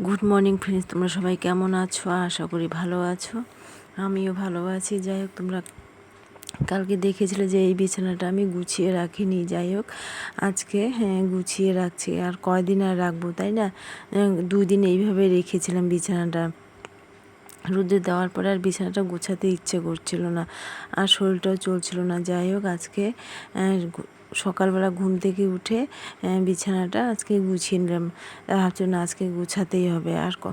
Good morning friends তোমরা সবাই কেমন আছো? আশা করি ভালো আছো। আমিও ভালো আছি। যাই হোক তোমরা কালকে দেখেছিলে যে এই বিছানাটা আমি গুছিয়ে রাখিনি। যাই হোক আজকে হ্যাঁ গুছিয়ে রাখছি। আর কয়দিন আর রাখব তাই না? আহ, দুই দিন এইভাবে রেখেছিলাম বিছানাটা। রোদে দেওয়ার পরে আর বিছানাটা গোছাতে ইচ্ছে করছিল না। আর শরীরটাও চলছিল না। যাই হোক আজকে সকালবেলা ঘুম থেকে উঠে বিছানাটা আজকে গুছিয়ে নিলাম। ভাবছ না আজকে গুছাতেই হবে। আর ক,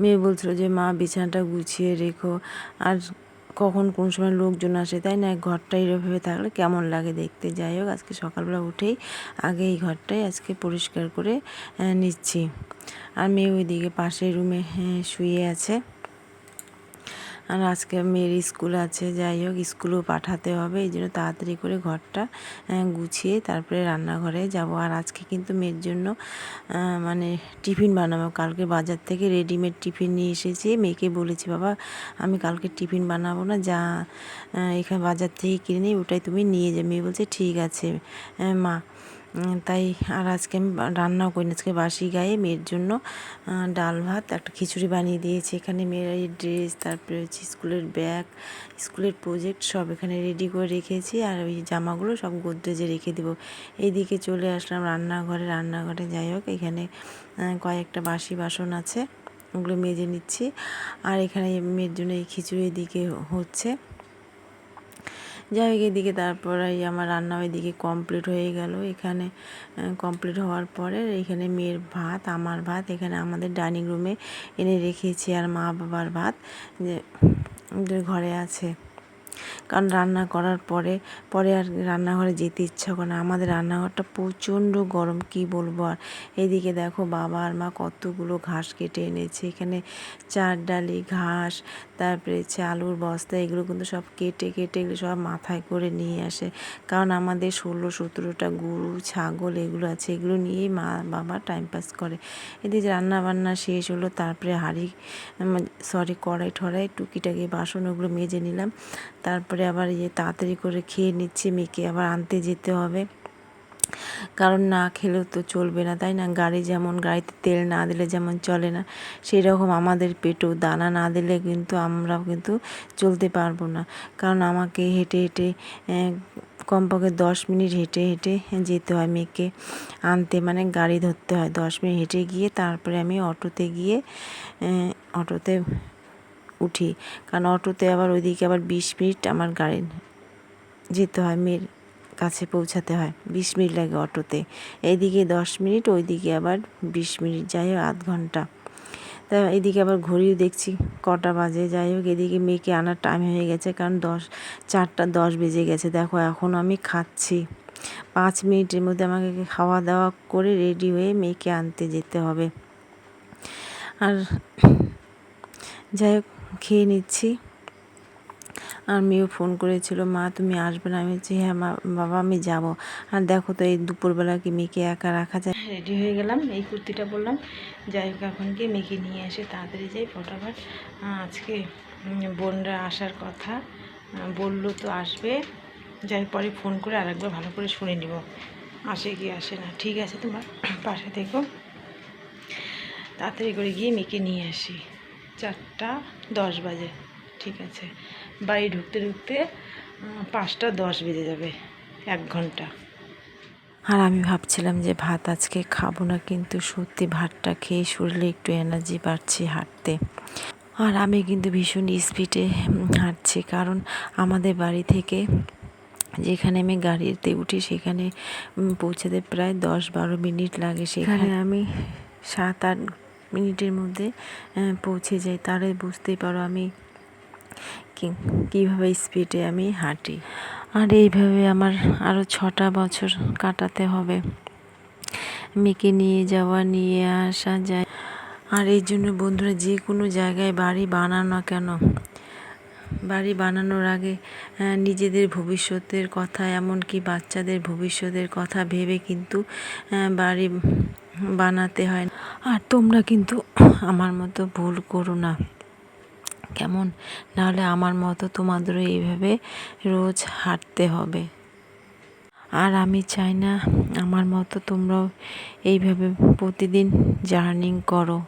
মেয়ে বলছিল যে, মা, বিছানাটা গুছিয়ে রেখো। আর কখন কোন সময় লোকজন আসে, তাই না? ঘরটা এরভাবে থাকলে কেমন লাগে দেখতে। যাই হোক, আজকে সকালবেলা উঠেই আগে এই ঘরটাই আজকে পরিষ্কার করে নিচ্ছি। আর মেয়ে ওইদিকে পাশের রুমে শুয়ে আছে। আর আজকে মেয়ের স্কুল আছে, যাই হোক স্কুলেও পাঠাতে হবে, এই জন্য তাড়াতাড়ি করে ঘরটা গুছিয়ে তারপরে রান্নাঘরে যাব। আর আজকে কিন্তু মেয়ের জন্য মানে টিফিন বানাবো। কালকে বাজার থেকে রেডিমেড টিফিন নিয়ে এসেছি। মেয়েকে বলেছি, বাবা, আমি কালকে টিফিন বানাবো না, যা এখানে বাজার থেকে কিনে নিই ওটাই তুমি নিয়ে যাবে মেয়ে বলছে, ঠিক আছে মা। তাই আর আজকে আমি রান্নাও করিনি। আজকে বাসি গায়ে মেয়ের জন্য ডাল ভাত, একটা খিচুড়ি বানিয়ে দিয়েছি। এখানে মেয়ের ড্রেস তারপরে হচ্ছে স্কুলের ব্যাগ স্কুলের প্রজেক্ট সব এখানে রেডি করে রেখেছি। আর ওই জামাগুলো সব গোদরেজে রেখে দেবো। এইদিকে চলে আসলাম রান্নাঘরে। রান্নাঘরে যাই হোক, এখানে কয়েকটা বাসি বাসন আছে, ওগুলো মেজে নিচ্ছি। আর এখানে মেয়ের জন্য এই খিচুড়ি এদিকে হচ্ছে। যাই হোক, এদিকে তারপর এই আমার রান্না ওইদিকে কমপ্লিট হয়ে গেল। এখানে কমপ্লিট হওয়ার পরে এখানে মেয়ের ভাত, আমার ভাত, এখানে আমাদের ডাইনিং রুমে এনে রেখেছি আর মা বাবার ভাত যে ঘরে আছে। কারণ রান্না করার পরে পরে আর রান্নাঘরে যেতে ইচ্ছা করে না। আমাদের রান্নাঘরটা প্রচণ্ড গরম, কি বলব আর? এদিকে দেখো বাবা আর মা কতগুলো ঘাস কেটে এনেছে। এখানে চার ডালি ঘাস, তারপরে হচ্ছে আলুর বস্তা, এগুলো কিন্তু সব কেটে কেটে এগুলো সব মাথায় করে নিয়ে আসে। কারণ আমাদের ষোলো, সতেরোটা গরু, ছাগল এগুলো আছে, এগুলো নিয়েই মা, বাবা টাইম পাস করে। এদিকে রান্না বান্না শেষ হলো, তারপরে হাঁড়ি সরি কড়াই ঠড়াই টুকিটাকি বাসন ওগুলো মেজে নিলাম। তারপরে আবার ইয়ে তাড়াতাড়ি করে খেয়ে নিচ্ছি মেয়েকে আবার আনতে যেতে হবে। কারণ না খেলেও তো চলবে না, তাই না? গাড়ি যেমন গাড়িতে তেল না দিলে যেমন চলে না সেই রকম আমাদের পেটেও দানা না দিলে কিন্তু আমরাও কিন্তু চলতে পারব না। কারণ আমাকে হেঁটে হেঁটে কমপক্ষে দশ মিনিট হেঁটে হেঁটে যেতে হয় মেয়েকে আনতে। মানে গাড়ি ধরতে হয়, দশ মিনিট হেঁটে গিয়ে তারপরে আমি অটোতে গিয়ে অটোতে উঠি। কারণ অটোতে আবার ওইদিকে আবার বিশ মিনিট আমার গাড়ি যেতে হয়, মেয়ের কাছে পৌঁছাতে হয়। বিশ মিনিট লাগে অটোতে। এইদিকে দশ মিনিট, ওইদিকে আবার বিশ মিনিট। যাই হোক, আধ ঘণ্টা। তা এদিকে আবার ঘড়িও দেখছি, কটা বাজে। যাই হোক এদিকে মেয়েকে আনার টাইম হয়ে গেছে, কারণ দশ, চারটা দশ বেজে গেছে। দেখো, এখন আমি খাচ্ছি। পাঁচ মিনিটের মধ্যে আমাকে খাওয়া দাওয়া করে রেডি হয়ে মেয়েকে আনতে যেতে হবে। আর যাই হোক খেয়ে নিচ্ছি। আর মেয়েও ফোন করেছিল, মা, তুমি আসবে না। আমি বলছি হ্যাঁ মা, বাবা, আমি যাব। আর দেখো তো এই দুপুরবেলা কি মেয়েকে একা রাখা যায়। রেডি হয়ে গেলাম, এই কুর্তিটা বললাম যাই হোক, এখন গিয়ে মেয়েকে নিয়ে এসে তাড়াতাড়ি যাই ফটাফট। আজকে বোনরা আসার কথা। বলল তো আসবে। যাই পরে ফোন করে আরেকবার ভালো করে শুনে নিব। আসে কি আসে না। ঠিক আছে, তোমার পাশে থেকো। তাড়াতাড়ি করে গিয়ে মেয়েকে নিয়ে আসি। চারটা দশ বাজে। ঠিক আছে। বাড়ি ঢুকতে ঢুকতে পাঁচটা দশ বেজে যাবে এক ঘণ্টা। আর আমি ভাবছিলাম যে ভাত আজকে খাব না কিন্তু সত্যি ভাতটা খেয়ে শরীরে একটু এনার্জি পাচ্ছি হাঁটতে। আর আমি কিন্তু ভীষণ স্পিডে হাঁটছি কারণ আমাদের বাড়ি থেকে যেখানে আমি গাড়িতে উঠি সেখানে পৌঁছাতে প্রায় দশ বারো মিনিট লাগে। সেখানে আমি সাত আট মিনিটের মধ্যে পৌঁছে যাই তাহলে বুঝতেই পারো আমি কীভাবে স্পিডে আমি হাঁটি। আর এইভাবে আমার আরও ছটা বছর কাটাতে হবে। মেয়েকে নিয়ে যাওয়া, নিয়ে আসা যায়। আর এই জন্য বন্ধুরা যে কোনো জায়গায় বাড়ি বানানো কেন? বাড়ি বানানোর আগে নিজেদের ভবিষ্যতের কথা, এমনকি বাচ্চাদের ভবিষ্যতের কথা ভেবে কিন্তু বাড়ি বানাতে হয়। আর তোমরা কিন্তু আমার মতো ভুল করো না। কেমন? নাহলে আমার মতো তোমাদেরও এইভাবে রোজ হাঁটতে হবে। আর আমি চাই না আমার মতো তোমরাও এইভাবে প্রতিদিন জার্নিং করো।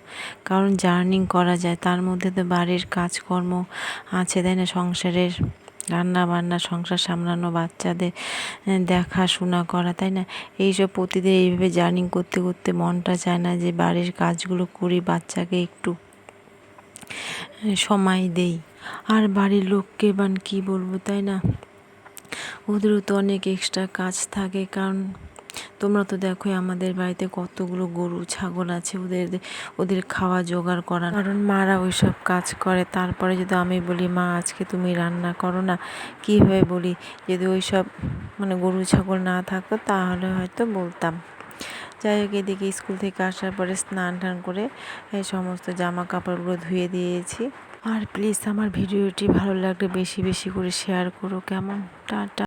কারণ জার্নিং করা যায়, তার মধ্যে তো বাড়ির কাজকর্ম আছে, তাই না? সংসারের রান্না বান্না সংসার সামলানো, বাচ্চাদের দেখাশোনা করা, তাই না? এইসব প্রতিদিন এইভাবে জার্নিং করতে করতে মনটা চায় না যে বাড়ির কাজগুলো করি, বাচ্চাকে একটু সময় দেই। আর বাড়ির লোককে বান কী বলব, তাই না? ওদেরও তো অনেক এক্সট্রা কাজ থাকে, কারণ তোমরা তো দেখো আমাদের বাড়িতে কতগুলো গরু, ছাগল আছে, ওদের ওদের খাওয়া জোগাড় করা কারণ মারা ওই সব কাজ করে। তারপরে যদি আমি বলি, মা, আজকে তুমি রান্না করো না। কীভাবে বলি? যদি ওই সব মানে গরু, ছাগল না থাকতো, তাহলে হয়তো বলতাম। যাই হোক, এদিকে স্কুল থেকে আসার পরে স্নান টান করে এই সমস্ত জামা কাপড়গুলো ধুয়ে দিয়েছি। আর প্লিজ আমার ভিডিওটি ভালো লাগলে বেশি বেশি করে শেয়ার করো। কেমন? টাটা।